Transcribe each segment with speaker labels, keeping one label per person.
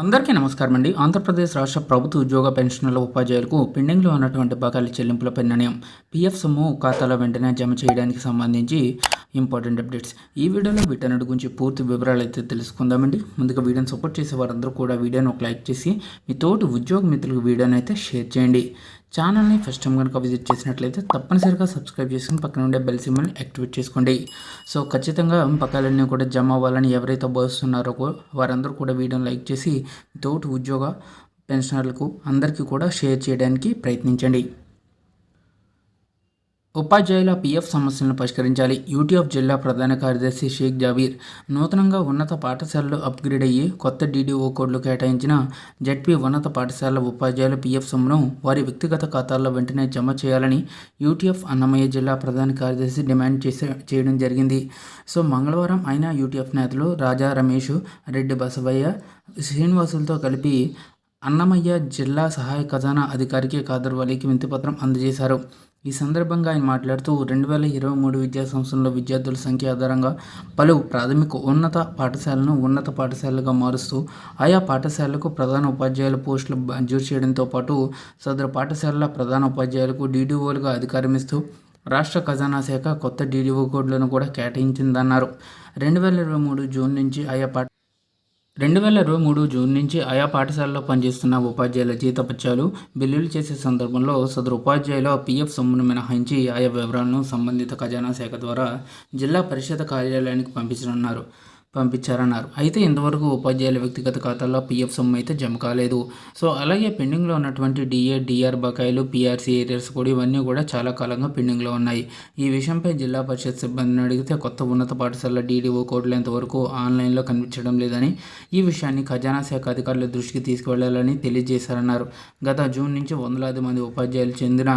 Speaker 1: అందరికీ నమస్కారం అండి. ఆంధ్రప్రదేశ్ రాష్ట్ర ప్రభుత్వ ఉద్యోగ పెన్షన్ల ఉపాధ్యాయులకు పెండింగ్లో ఉన్నటువంటి బకాయిల చెల్లింపులపై నిర్ణయం. పీఎఫ్ సొమ్ము ఖాతాలో వెంటనే జమ చేయడానికి సంబంధించి ఇంపార్టెంట్ అప్డేట్స్. ఈ వీడియోలో వీటన్నిటి గురించి పూర్తి వివరాలు అయితే తెలుసుకుందామండి. ముందుగా వీడియోని సపోర్ట్ చేసే వారందరూ కూడా వీడియోని ఒక లైక్ చేసి మీ తోటి ఉద్యోగ మిత్రులకు వీడియోని అయితే షేర్ చేయండి. ఛానల్ని ఫస్ట్ టైం కనుక విజిట్ చేసినట్లయితే తప్పనిసరిగా సబ్స్క్రైబ్ చేసుకుని పక్కన ఉండే బెల్ సిమ్మల్ని యాక్టివేట్ చేసుకోండి. సో ఖచ్చితంగా పక్కలన్నీ కూడా జమ అవ్వాలని ఎవరైతే భావిస్తున్నారో వారందరూ కూడా వీడియోని లైక్ చేసి తోటి ఉద్యోగ పెన్షనర్లకు అందరికీ కూడా షేర్ చేయడానికి ప్రయత్నించండి. ఉపాధ్యాయుల పీఎఫ్ సమస్యలను పరిష్కరించాలి. యూటీఎఫ్ జిల్లా ప్రధాన కార్యదర్శి షేక్ జావీర్ నూతనంగా ఉన్నత పాఠశాలలు అప్గ్రేడ్ అయ్యి కొత్త డీడీఓ కోడ్లు కేటాయించిన జడ్పీ ఉన్నత పాఠశాలల ఉపాధ్యాయుల పీఎఫ్ సొమ్మును వారి వ్యక్తిగత ఖాతాల్లో వెంటనే జమ చేయాలని యూటీఎఫ్ అన్నమయ్య జిల్లా ప్రధాన కార్యదర్శి డిమాండ్ చేసే చేయడం జరిగింది. సో మంగళవారం ఆయన యూటీఎఫ్ నేతలు రాజా రమేష్ రెడ్డి బసవయ్య శ్రీనివాసులతో కలిపి అన్నమయ్య జిల్లా సహాయ ఖజానా అధికారికి కాదర్వాలికి వింతిపత్రం అందజేశారు. ఈ సందర్భంగా ఆయన మాట్లాడుతూ రెండు వేల ఇరవై మూడు విద్యా సంవత్సరంలో విద్యార్థుల సంఖ్య ఆధారంగా పలు ప్రాథమిక ఉన్నత పాఠశాలను ఉన్నత పాఠశాలలుగా మారుస్తూ ఆయా పాఠశాలలకు ప్రధాన ఉపాధ్యాయుల పోస్టులు మంజూరు చేయడంతో పాటు సదరు పాఠశాలల ప్రధాన ఉపాధ్యాయులకు డీడీఓలుగా అధికారం ఇస్తూ రాష్ట్ర ఖజానా శాఖ కొత్త డీడీఓ కోడ్లను కూడా కేటాయించిందన్నారు. రెండు వేల ఇరవై మూడు జూన్ నుంచి ఆయా పాఠ రెండు వేల ఇరవై మూడు జూన్ నుంచి ఆయా పాఠశాలలో పనిచేస్తున్న ఉపాధ్యాయుల జీతపత్యాలు బిల్లులు చేసే సందర్భంలో సదరు ఉపాధ్యాయుల పీఎఫ్ సొమ్మును మినహాయించి ఆయా వివరాలను సంబంధిత ఖజానా శాఖ ద్వారా జిల్లా పరిషత్ కార్యాలయానికి పంపించనున్నారు. పంపించారన్నారు. అయితే ఇంతవరకు ఉపాధ్యాయుల వ్యక్తిగత ఖాతాల్లో పీఎఫ్ సొమ్ము అయితే జమ కాలేదు. సో అలాగే పెండింగ్లో ఉన్నటువంటి డిఏ డిఆర్ బకాయిలు పీఆర్సీ ఏరియర్స్ కూడా ఇవన్నీ కూడా చాలా కాలంగా పెండింగ్లో ఉన్నాయి. ఈ విషయంపై జిల్లా పరిషత్ సిబ్బందిని అడిగితే కొత్త ఉన్నత పాఠశాల డీడీఓ కోడ్లు ఇంతవరకు ఆన్లైన్లో కనిపించడం లేదని ఈ విషయాన్ని ఖజానా శాఖ అధికారుల దృష్టికి తీసుకువెళ్ళాలని తెలియజేశారన్నారు. గత జూన్ నుంచి వందలాది మంది ఉపాధ్యాయులు చెందిన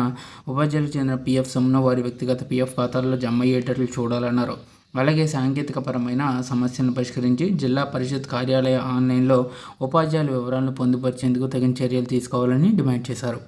Speaker 1: ఉపాధ్యాయులకు చెందిన పీఎఫ్ సొమ్మును వారి వ్యక్తిగత పీఎఫ్ ఖాతాల్లో జమ అయ్యేటట్లు చూడాలన్నారు. అలాగే సాంకేతికపరమైన సమస్యలను పరిష్కరించి జిల్లా పరిషత్ కార్యాలయ ఆన్లైన్లో ఉపాధ్యాయుల వివరాలను పొందుపరిచేందుకు తగిన చర్యలు తీసుకోవాలని డిమాండ్ చేశారు.